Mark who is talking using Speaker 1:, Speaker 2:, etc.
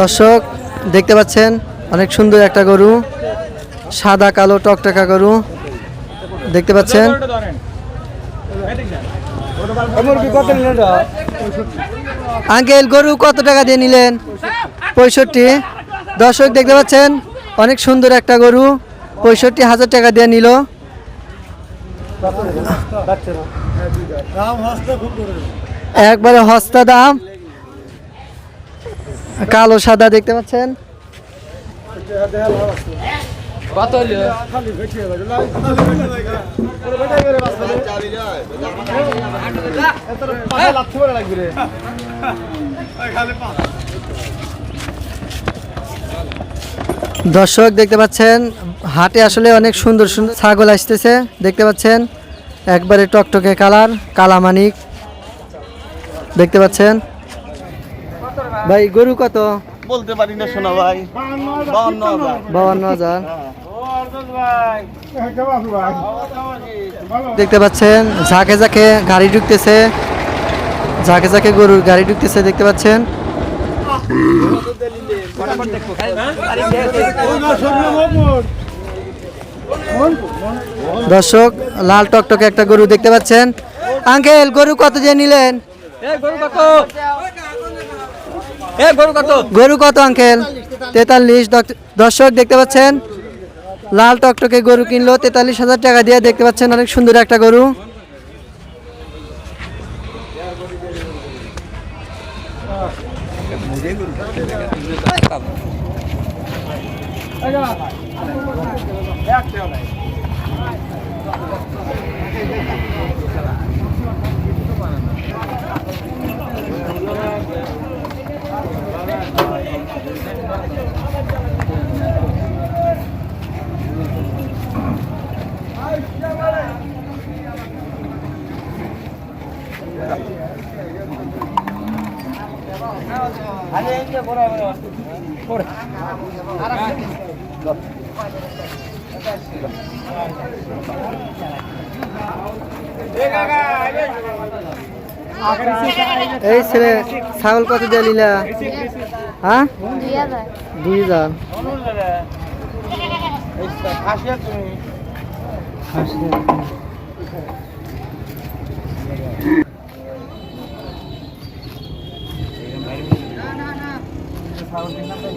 Speaker 1: দর্শক, দেখতে পাচ্ছেন, অনেক সুন্দর একটা গরু, সাদা, কালো, টকটকা গরু, দেখতে পাচ্ছেন। আঙ্কেল, গরু কত টাকা দিয়ে নিলেন? পঁয়ষট্টি। দর্শক, দেখতে পাচ্ছেন, অনেক সুন্দর একটা গরু, পঁয়ষট্টি হাজার টাকা দিয়ে নিল। একবারে হস্তা দাম। কালো সাদা দেখতে পাচ্ছেন। দর্শক দেখতে পাচ্ছেন, হাটে আসলে অনেক সুন্দর সুন্দর ছাগল আসতেছে, দেখতে পাচ্ছেন, একবারে টকটকে কালার, কালামানিক, দেখতে পাচ্ছেন। ভাই গরু কত?
Speaker 2: বলতে পারি না শোনা ভাই। বাউন্ন হাজার।
Speaker 1: বাউন্ন হাজার। দেখতে পাচ্ছেন ঝাঁকে ঝাঁকে গাড়ি ঢুকতেছে। ঝাঁকে ঝাঁকে গরুর গাড়ি ঢুকতেছে দেখতে পাচ্ছেন। দর্শক লাল টকটকে একটা গরু দেখতে পাচ্ছেন। আঙ্কেল গরু কত যে নিলেন? গরু কত? আঙ্কেল? তেতাল্লিশ। দর্শক, দেখতে পাচ্ছেন? লাল টকটকে গরু কিনলো, তেতাল্লিশ হাজার টাকা দিয়ে দেখতে পাচ্ছেন, অনেক সুন্দর একটা গরু। এই ছেলে ছাগল কত দিয়ে নিলা? হ্যাঁ?
Speaker 3: দুই হাজার।
Speaker 1: হাজার 他会跟他在